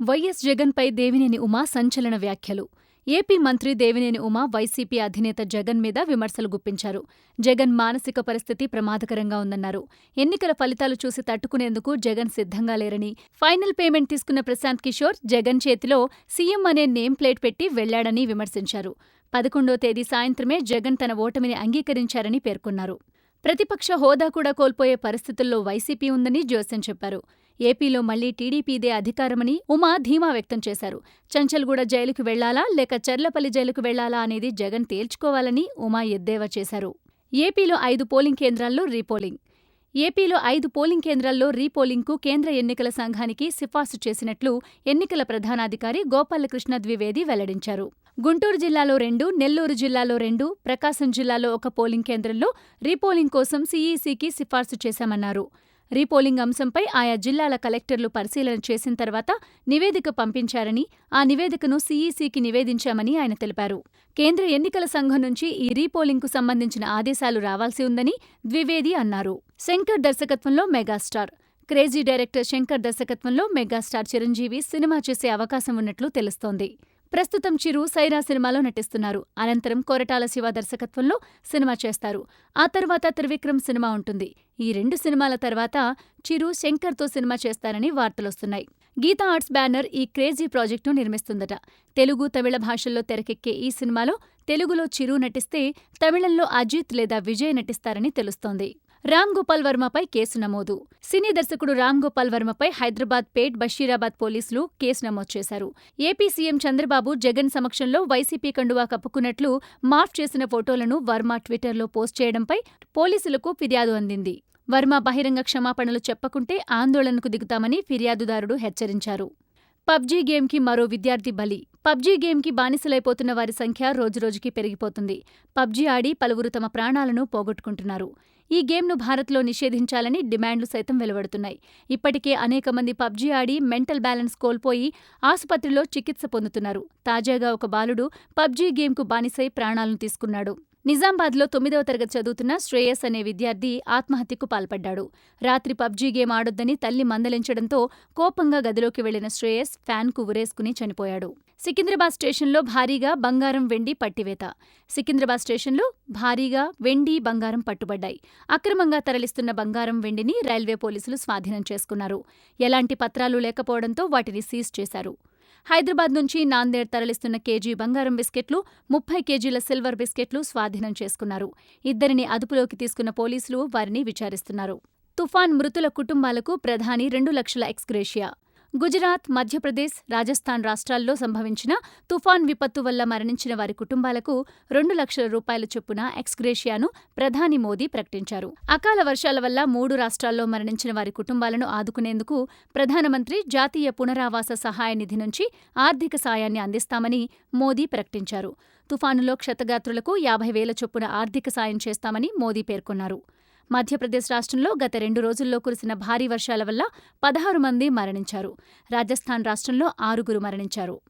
YS జగన్పై దేవినేని ఉమా సంచలన వ్యాఖ్యలు. ఏపీ మంత్రి దేవినేని ఉమా వైసీపీ అధినేత జగన్ మీద విమర్శలు గుప్పించారు. జగన్ మానసిక పరిస్థితి ప్రమాదకరంగా ఉందన్నారు. ఎన్నికల ఫలితాలు చూసి తట్టుకునేందుకు జగన్ సిద్ధంగా లేరని ఫైనల్ పేమెంట్ తీసుకున్న ప్రశాంత్ కిషోర్ జగన్ చేతిలో సీఎం అనే నేమ్ ప్లేట్ పెట్టి వెళ్ళాడని విమర్శించారు. పదకొండో తేదీ సాయంత్రమే జగన్ తన ఓటమిని అంగీకరించారని పేర్కొన్నారు. ప్రతిపక్ష హోదా కూడా కోల్పోయే పరిస్థితుల్లో వైసీపీ ఉందని జోసెన్ చెప్పారు. ఏపీలో మళ్ళీ టీడీపీదే అధికారమని ఉమా ధీమా వ్యక్తం చేశారు. చంచల్గూడ జైలుకు వెళ్ళాలా లేక చర్లపల్లి జైలుకు వెళ్ళాలా అనేది జగన్ తేల్చుకోవాలని ఉమా ఎద్దేవా చేశారు. ఏపీలో ఐదు పోలింగ్ కేంద్రాల్లో రీపోలింగ్. ఏపీలో ఐదు పోలింగ్ కేంద్రాల్లో రీపోలింగ్కు కేంద్ర ఎన్నికల సంఘానికి సిఫార్సు చేసినట్లు ఎన్నికల ప్రధానాధికారి గోపాలకృష్ణ ద్వివేది వెల్లడించారు. గుంటూరు జిల్లాలో రెండు నెల్లూరు జిల్లాలో రెండు ప్రకాశం జిల్లాలో ఒక పోలింగ్ కేంద్రంలో రీపోలింగ్ కోసం సీఈసీకి సిఫార్సు చేశామన్నారు. రీపోలింగ్ అంశంపై ఆయా జిల్లాల కలెక్టర్లు పరిశీలన చేసిన తర్వాత నివేదిక పంపించారని ఆ నివేదికను సీఈసీకి నివేదించామని ఆయన తెలిపారు. కేంద్ర ఎన్నికల సంఘం నుంచి ఈ రీపోలింగ్కు సంబంధించిన ఆదేశాలు రావాల్సి ఉందని ద్వివేది అన్నారు. శంకర్ దర్శకత్వంలో మెగాస్టార్. క్రేజీ డైరెక్టర్ శంకర్ దర్శకత్వంలో మెగాస్టార్ చిరంజీవి సినిమా చేసే అవకాశం ఉన్నట్లు తెలుస్తోంది. ప్రస్తుతం చిరు సైరా సినిమాలో నటిస్తున్నారు. అనంతరం కొరటాల శివ దర్శకత్వంలో సినిమా చేస్తారు. ఆ తర్వాత త్రివిక్రమ్ సినిమా ఉంటుంది. ఈ రెండు సినిమాల తర్వాత చిరు శంకర్తో సినిమా చేస్తారని వార్తలొస్తున్నాయి గీతా ఆర్ట్స్ బ్యానర్ ఈ క్రేజీ ప్రాజెక్టును నిర్మిస్తుందట. తెలుగు తమిళ భాషల్లో తెరకెక్కే ఈ సినిమాలో తెలుగులో చిరు నటిస్తే తమిళంలో అజిత్ లేదా విజయ్ నటిస్తారని తెలుస్తోంది. రామ్ గోపాల్ వర్మపై కేసు నమోదు. సినీ దర్శకుడు రామ్ గోపాల్ వర్మపై హైదరాబాద్ పేట్ బషీరాబాద్ పోలీసులు కేసు నమోదు చేశారు. ఏపీ సీఎం చంద్రబాబు జగన్ సమక్షంలో వైసీపీ కండువా కప్పుకున్నట్లు మార్ఫ్ చేసిన ఫోటోలను వర్మ ట్విట్టర్లో పోస్ట్ చేయడంపై పోలీసులకు ఫిర్యాదు అందింది. వర్మ బహిరంగ క్షమాపణలు చెప్పకుంటే ఆందోళనకు దిగుతామని ఫిర్యాదుదారుడు హెచ్చరించారు. పబ్జీ గేమ్కి మరో విద్యార్థి బలి పబ్జీ గేమ్కి బానిసలైపోతున్న వారి సంఖ్య రోజురోజుకీ పెరిగిపోతుంది. పబ్జీ ఆడి పలువురు తమ ప్రాణాలను పోగొట్టుకుంటున్నారు. ఈ గేమ్ను భారత్లో నిషేధించాలని డిమాండ్లు సైతం వెలువడుతున్నాయి. ఇప్పటికే అనేక మంది పబ్జీ ఆడి మెంటల్ బ్యాలెన్స్ కోల్పోయి ఆసుపత్రిలో చికిత్స పొందుతున్నారు. తాజాగా ఒక బాలుడు పబ్జీ గేమ్కు బానిసై ప్రాణాలను తీసుకున్నాడు. నిజామాబాద్లో తొమ్మిదవ తరగతి చదువుతున్న శ్రేయస్ అనే విద్యార్థి ఆత్మహత్యకు పాల్పడ్డాడు. రాత్రి పబ్జీ గేమ్ ఆడొద్దని తల్లి మందలించడంతో కోపంగా గదిలోకి వెళ్ళిన శ్రేయస్ ఫ్యాన్కు ఉరేసుకుని చనిపోయాడు. సికింద్రాబాద్ స్టేషన్లో భారీగా బంగారం వెండి పట్టివేత. సికింద్రాబాద్ స్టేషన్లో భారీగా వెండి బంగారం పట్టుబడ్డాయి. అక్రమంగా తరలిస్తున్న బంగారం వెండిని రైల్వే పోలీసులు స్వాధీనం చేసుకున్నారు. ఎలాంటి పత్రాలు లేకపోవడంతో వాటిని సీజ్ చేశారు. హైదరాబాద్ నుంచి నాందేడ్ తరలిస్తున్న కేజీ బంగారం బిస్కెట్లు ముప్పై కేజీల సిల్వర్ బిస్కెట్లు స్వాధీనం చేసుకున్నారు. ఇద్దరిని అదుపులోకి తీసుకున్న పోలీసులు వారిని విచారిస్తున్నారు. తుఫాన్ మృతుల కుటుంబాలకు ప్రధాని రెండు లక్షల ఎక్స్గ్రేషియా గుజరాత్ మధ్యప్రదేశ్ రాజస్థాన్ రాష్ట్రాల్లో సంభవించిన తుఫాన్ విపత్తు వల్ల మరణించిన వారి కుటుంబాలకు రెండు లక్షల రూపాయల చొప్పున ఎక్స్గ్రేషియాను ప్రధాని మోదీ ప్రకటించారు. అకాల వర్షాల వల్ల మూడు రాష్ట్రాల్లో మరణించిన వారి కుటుంబాలను ఆదుకునేందుకు ప్రధానమంత్రి జాతీయ పునరావాస సహాయ నిధి నుంచి ఆర్థిక సాయాన్ని అందిస్తామని మోదీ ప్రకటించారు. తుఫానులో క్షతగాత్రులకు యాభై వేల చొప్పున ఆర్థిక సాయం చేస్తామని మోదీ పేర్కొన్నారు. మధ్యప్రదేశ్ రాష్ట్రంలో గత రెండు రోజుల్లో కురిసిన భారీ వర్షాల వల్ల పదహారు మంది మరణించారు. రాజస్థాన్ రాష్ట్రంలో ఆరుగురు మరణించారు.